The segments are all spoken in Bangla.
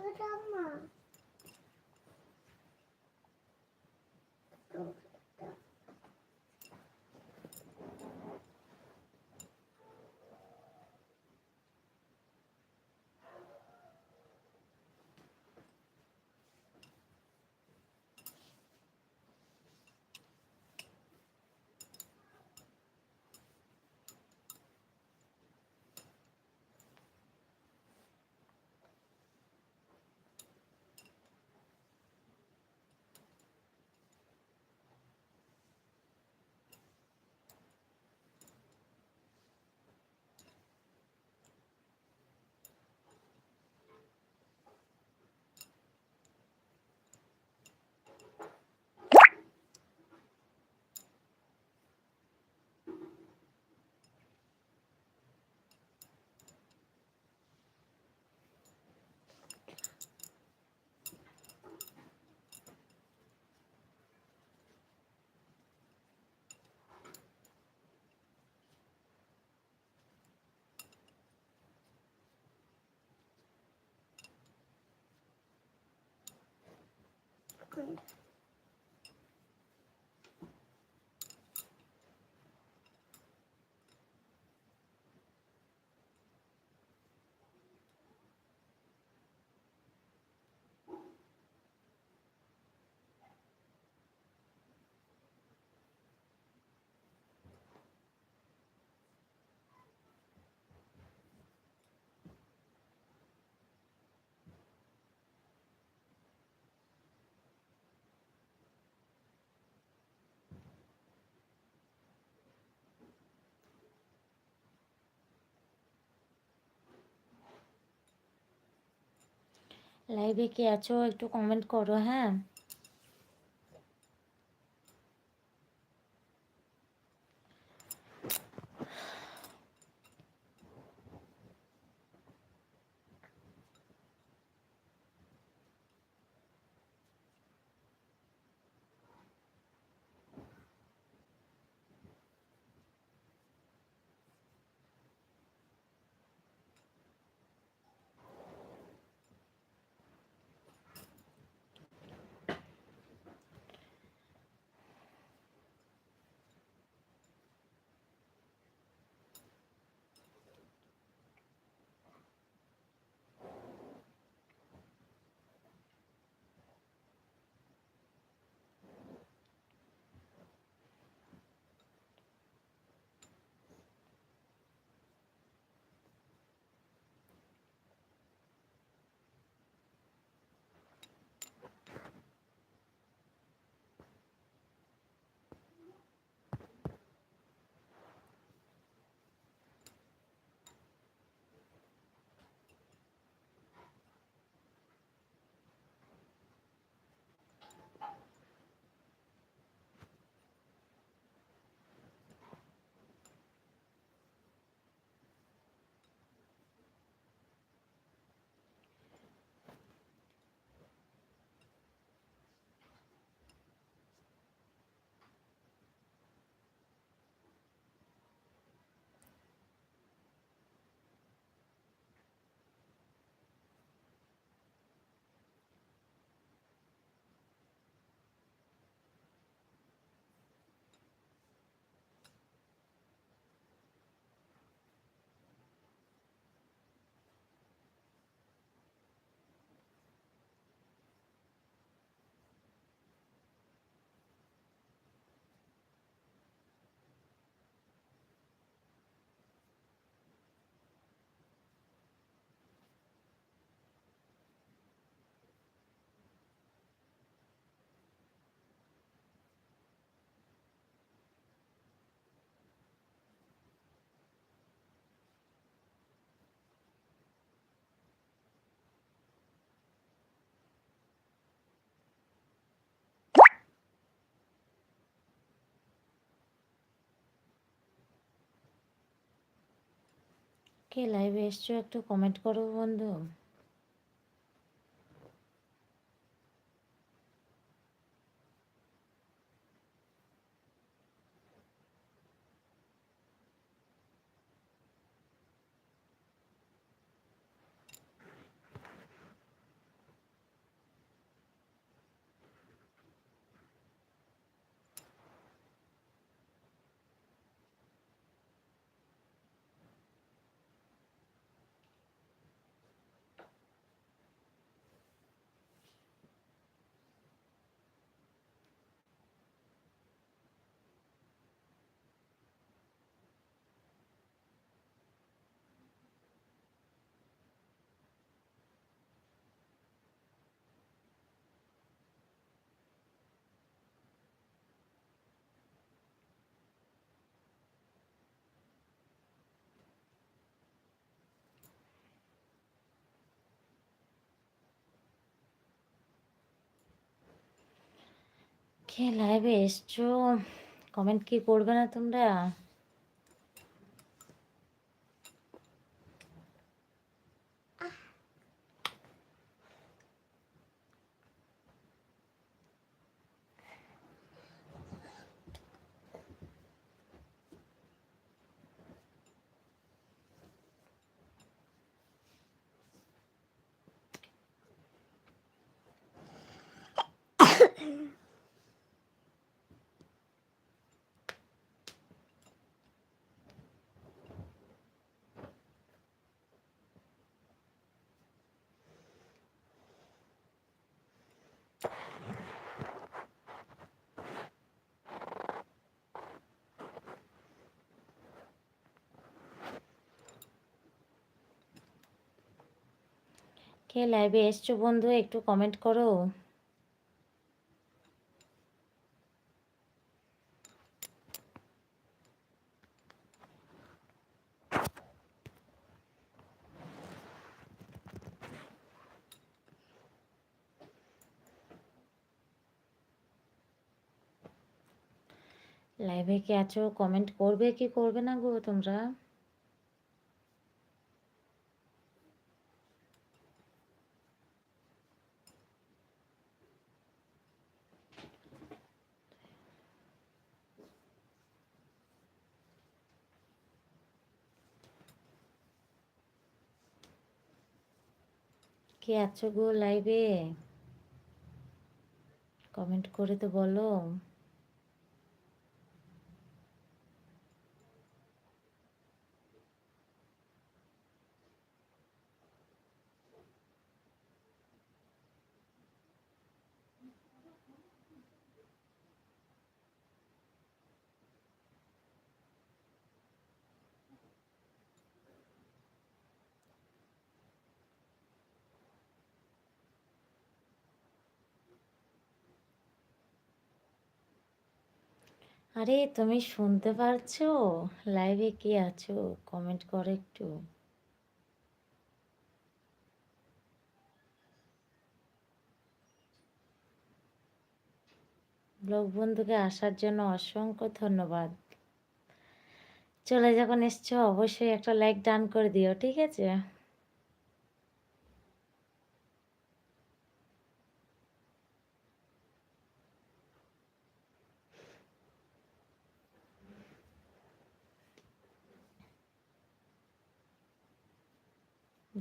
这个干嘛。এখন লাইভে কে আছো একটু কমেন্ট করো হ্যাঁ? কে লাইভে এসছো একটু কমেন্ট করো বন্ধু। কে লাইভে এসছো? কমেন্ট কি করবে না তোমরা? কে লাইভে এসছো বন্ধু? একটু কমেন্ট করো। লাইভে কি আছো? কমেন্ট করবে কি করবে না গো তোমরা? কে আছো গো লাইভে কমেন্ট করে তো বলো। আরে, তুমি শুনতে পারছ? লাইভে কে আছো? কমেন্ট করো একটু। ব্লগ বন্ধুকে আসার জন্য অসংখ্য ধন্যবাদ। চলে যখন এসছো, অবশ্যই একটা লাইক ডান করে দিও, ঠিক আছে?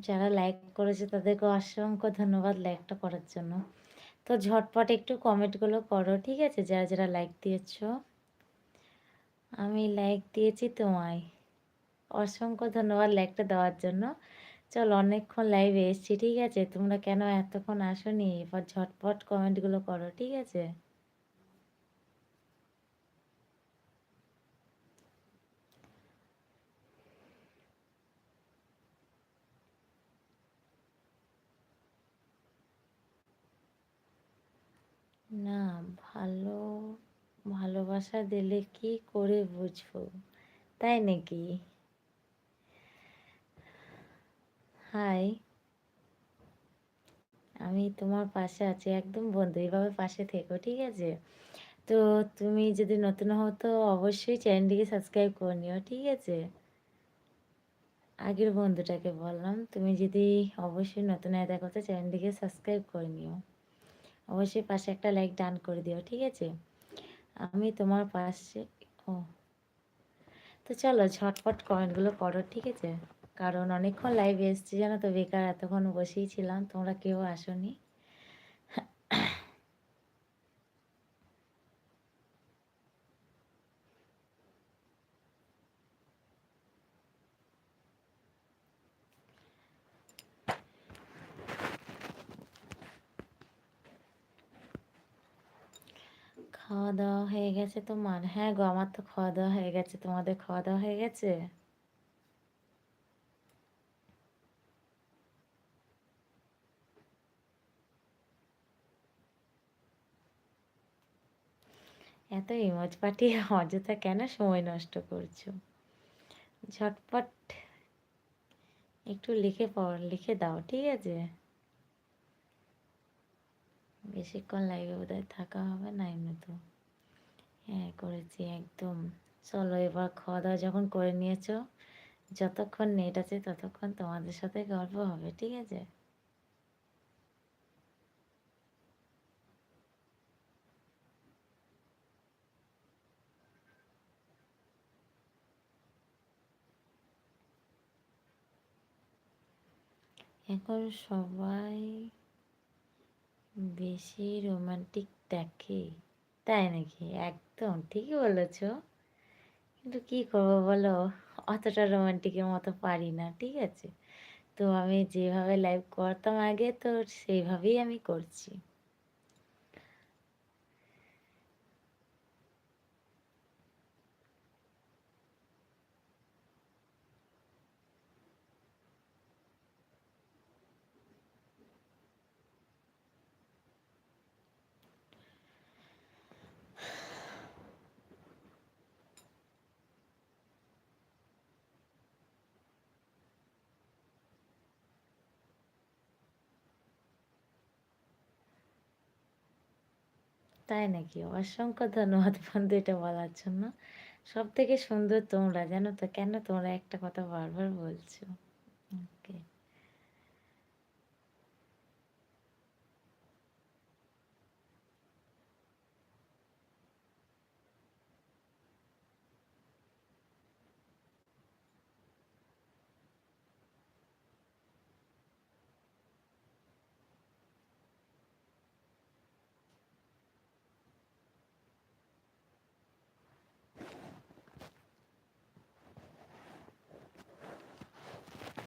যারা লাইক করেছে তাদেরকে অসংখ্য ধন্যবাদ লাইকটা করার জন্য। তো ঝটপট একটু কমেন্টগুলো করো, ঠিক আছে? যারা যারা লাইক দিয়েছ। আমি লাইক দিয়েছি তোমায়। অসংখ্য ধন্যবাদ লাইকটা দেওয়ার জন্য। চল অনেকক্ষণ লাইভে এসছি, ঠিক আছে? তোমরা কেন এতক্ষণ আসনি? এবার ঝটপট কমেন্টগুলো করো, ঠিক আছে না ভালো ভালোবাসা দিলে কি করে বুঝব? তাই নাকি? হাই। আমি তোমার পাশে আছি, একদম বন্ধু এইভাবে পাশে থেকো, ঠিক আছে? তো তুমি যদি নতুন হও তো অবশ্যই চ্যানেলটিকে সাবস্ক্রাইব করে নিও, ঠিক আছে? আগের বন্ধুটাকে বললাম, তুমি যদি অবশ্যই নতুন আয় দেখো তো চ্যানেলটিকে সাবস্ক্রাইব করে নিও। অবশ্যই পাশে একটা লাইক ডান করে দিও, ঠিক আছে? আমি তোমার পাশে, ও। তো চলো ঝটপট কমেন্টগুলো করো, ঠিক আছে? কারণ অনেকক্ষণ লাইভ এসছি, জানো তো? বেকার এতক্ষণ বসেই ছিলাম, তোমরা কেউ আসনি। খাওয়া দাওয়া হয়ে গেছে তোমার? হ্যাঁ গো, আমার তো খাওয়া দাওয়া হয়ে গেছে। তোমাদের খাওয়া দাওয়া হয়ে গেছে? এত ইমোজ পাঠিয়ে অযথা কেন সময় নষ্ট করছ? ঝটপট একটু লিখে পড়, লিখে দাও, ঠিক আছে? বেশিক্ষণ লাইভে বোধহয়, থাকা হবে না এমনি তো হ্যাঁ করেছি একদম। চলো এবার খাওয়া দাওয়া যখন করে নিয়েছো, যতক্ষণ নেট আছে ততক্ষণ তোমাদের সাথে গল্প হবে, ঠিক আছে? এখন সবাই বেশি রোমান্টিক দেখে? তাই নাকি? একদম, ঠিকই বলেছ। কিন্তু কি করব বলো? অতটা রোমান্টিকের মতো পারি না, ঠিক আছে? তো আমি যেভাবে লাইভ করতাম আগে, তো সেইভাবেই আমি করছি। তাই নাকি? অসংখ্য ধন্যবাদ বন্ধু এটা বলার জন্য। সব থেকে সুন্দর তোমরা, জানো তো? কেন তোমরা একটা কথা বারবার বলছো?